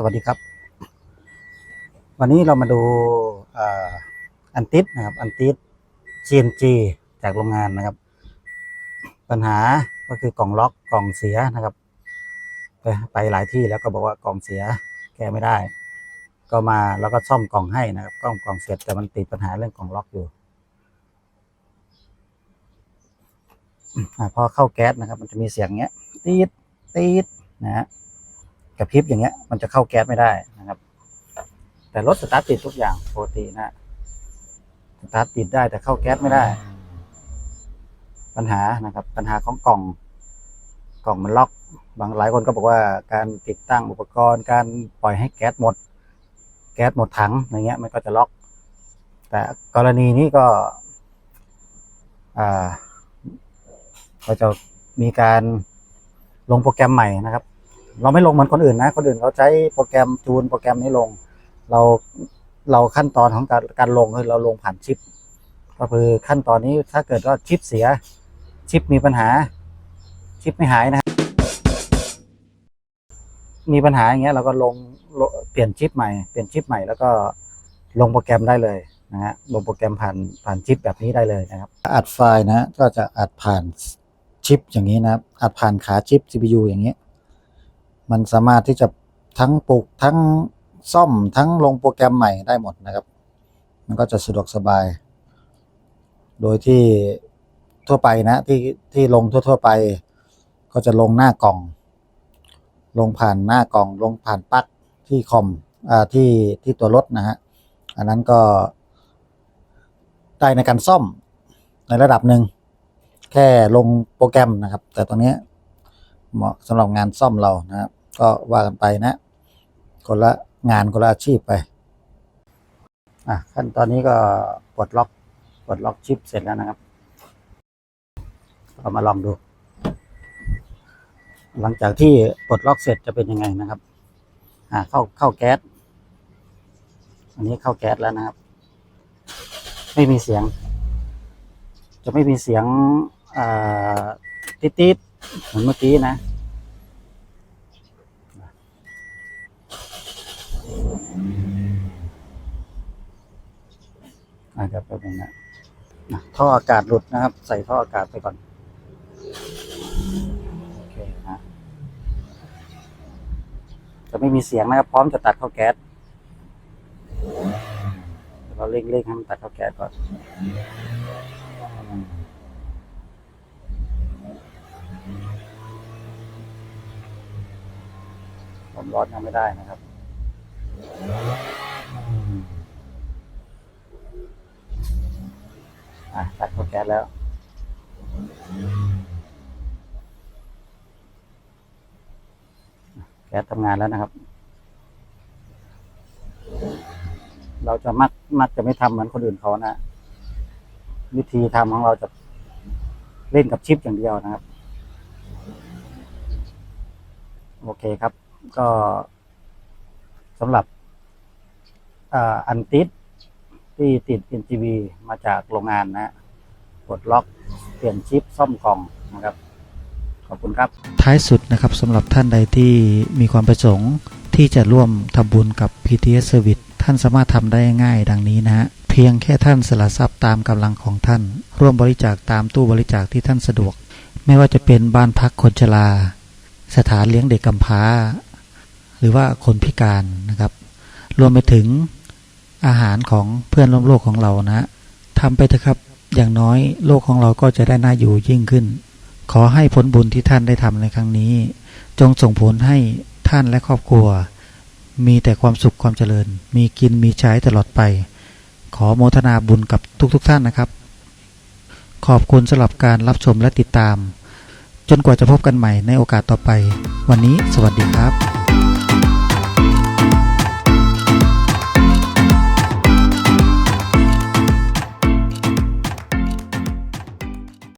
สวัสดีครับ วันนี้เรามาดูอันติดนะครับ อันติด GNG จากโรงงานนะครับ ปัญหาก็คือกล่องล็อกกล่องเสียนะครับ ไปไปหลายที่แล้วก็บอกว่ากล่องเสียแก้ไม่ได้ ก็มาแล้วก็ซ่อมกล่องให้นะครับกล่องกล่องเสียแต่มันติดปัญหาเรื่องกล่องล็อกอยู่อพอเข้าแก๊สนะครับ มันจะมีเสียงเงี้ยตีดตีดนะฮะ กระพริบอย่างเงี้ยมันจะเข้าแก๊สไม่ได้นะครับ แต่รถสตาร์ทติดทุกอย่างปกตินะสตาร์ทติดได้แต่เข้าแก๊สไม่ได้ ปัญหานะครับ ปัญหาของกล่อง กล่องมันล็อก บางหลายคนก็บอกว่าการติดตั้งอุปกรณ์ การปล่อยให้แก๊สหมด แก๊สหมดถังอย่างเงี้ย มันก็จะล็อก แต่กรณีนี้ก็อ่าจะมีการลงโปรแกรมใหม่นะครับ เราไม่ลงเหมือนคนอื่นนะ คนอื่นเขาใช้โปรแกรมจูนโปรแกรมนี้ลง เราเราขั้นตอนของการการลงคือเราลงผ่านชิป ก็คือขั้นตอนนี้ถ้าเกิดว่าชิปเสีย ชิปมีปัญหา ชิปไม่หายนะฮะมีปัญหาอย่างเงี้ยเราก็ลงเปลี่ยนชิปใหม่เปลี่ยนชิปใหม่แล้วก็ลงโปรแกรมได้เลยนะฮะลงโปรแกรมผ่านผ่านชิปแบบนี้ได้เลยนะครับ อัดไฟล์นะฮะก็จะอัดผ่านชิปอย่างนี้นะครับอัดผ่านขาชิป CPU อย่างนี้ มันสามารถที่จะทั้งปลูกทั้งซ่อมทั้งลงโปรแกรมใหม่ได้หมดนะครับ มันก็จะสะดวกสบาย โดยที่ทั่วไปนะที่ที่ลงทั่ว ๆ ไป ก็จะลงหน้ากล่อง ลงผ่านหน้ากล่องลงผ่านปลั๊กที่คอมอ่าที่ที่ตัวรถนะฮะอันนั้นก็ได้ในการซ่อมในระดับหนึ่งแค่ลงโปรแกรมนะครับ แต่ตอนนี้เหมาะสำหรับงานซ่อมเรานะครับ ก็ว่ากันไปนะคนละงานคนละอาชีพไปอะขั้นตอนนี้ก็ปลดล็อกปลดล็อกชิปเสร็จแล้วนะครับเรามาลองดู หลังจากที่ปลดล็อกเสร็จจะเป็นยังไงนะครับอ่าเข้าเข้าแก๊สอันนี้เข้าแก๊สแล้วนะครับ ไม่มีเสียง จะไม่มีเสียงอ่าติ๊ดๆเหมือนเมื่อกี้นะ อาจจะเป็นอย่างนั้นนะท่ออากาศหลุดนะครับ ใส่ท่ออากาศไปก่อนโอเคนะจะไม่มีเสียงนะครับ พร้อมจะตัดเข้าแก๊สเดี๋ยวเราเร่งๆให้มันตัดเข้าแก๊สก่อนผมร้อนยังไม่ได้นะครับ อะตัดเข้าแก๊สแล้วแก๊สทำงานแล้วนะครับ เราจะมักมักจะไม่ทำเหมือนคนอื่นเขานะ วิธีทำของเราจะเล่นกับชิปอย่างเดียวนะครับ โอเคครับ ก็สำหรับ อันติดที่ติด NGV มาจากโรงงานนะฮะกดล็อกเปลี่ยนชิปซ่อมกล่องนะครับ ขอบคุณครับ ท้ายสุดนะครับสำหรับท่านใดที่มีความประสงค์ที่จะร่วมทำบุญกับ PTS Service ท่านสามารถทำได้ง่ายดังนี้นะฮะเพียงแค่ท่านสละทรัพย์ตามกำลังของท่าน ร่วมบริจาคตามตู้บริจาคที่ท่านสะดวก ไม่ว่าจะเป็นบ้านพักคนชรา สถานเลี้ยงเด็กกำพร้า หรือว่าคนพิการนะครับ รวมไปถึง อาหารของเพื่อนร่วมโลกของเรานะฮะทำไปเถอะครับ อย่างน้อยโลกของเราก็จะได้น่าอยู่ยิ่งขึ้น ขอให้ผลบุญที่ท่านได้ทำในครั้งนี้ จงส่งผลให้ท่านและครอบครัว มีแต่ความสุขความเจริญ มีกินมีใช้ตลอดไป ขอโมทนาบุญกับทุกๆทท่านนะครับ ขอบคุณสำหรับการรับชมและติดตาม จนกว่าจะพบกันใหม่ในโอกาสต่อไป วันนี้สวัสดีครับ